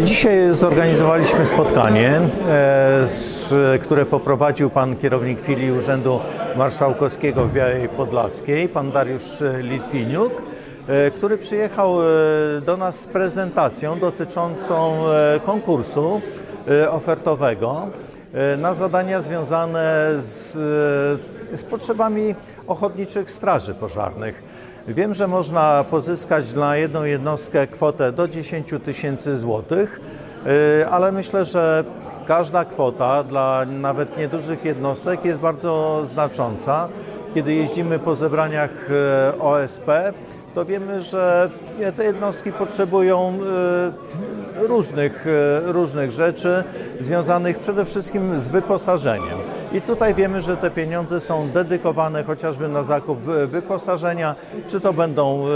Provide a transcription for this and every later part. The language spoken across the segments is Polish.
Dzisiaj zorganizowaliśmy spotkanie, e, które poprowadził pan kierownik filii Urzędu Marszałkowskiego w Białej Podlaskiej, pan Dariusz e, Litwiniuk, e, który przyjechał e, do nas z prezentacją dotyczącą e, konkursu e, ofertowego. e, na zadania związane z, e, z potrzebami ochotniczych straży pożarnych. Wiem, że można pozyskać dla jedną jednostkę kwotę do 10 tysięcy złotych, y, ale myślę, że każda kwota dla nawet niedużych jednostek jest bardzo znacząca. Kiedy jeździmy po zebraniach OSP, to wiemy, że te jednostki potrzebują różnych, y, różnych rzeczy związanych przede wszystkim z wyposażeniem. I tutaj wiemy, że te pieniądze są dedykowane chociażby na zakup y, wyposażenia, czy to będą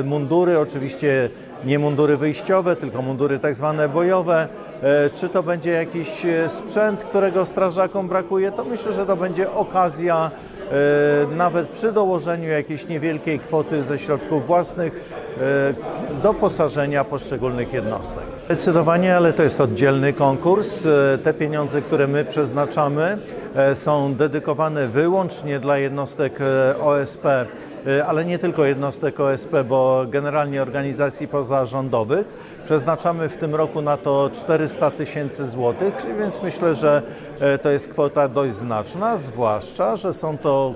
y, mundury, oczywiście nie mundury wyjściowe, tylko mundury tak zwane bojowe, e, czy to będzie jakiś e, sprzęt, którego strażakom brakuje, to myślę, że to będzie okazja e, nawet przy dołożeniu jakiejś niewielkiej kwoty ze środków własnych e, doposażenia poszczególnych jednostek. Zdecydowanie, ale to jest oddzielny konkurs. E, Te pieniądze, które my przeznaczamy, e, są dedykowane wyłącznie dla jednostek e, OSP E, ale nie tylko jednostek OSP, bo generalnie organizacji pozarządowych. Przeznaczamy w tym roku na to 400 tysięcy złotych, więc myślę, że e, to jest kwota dość znaczna, zwłaszcza, że są to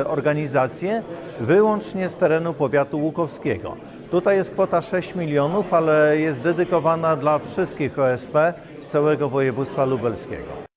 e, organizacje wyłącznie z terenu powiatu łukowskiego. Tutaj jest kwota 6 milionów, ale jest dedykowana dla wszystkich OSP z całego województwa lubelskiego.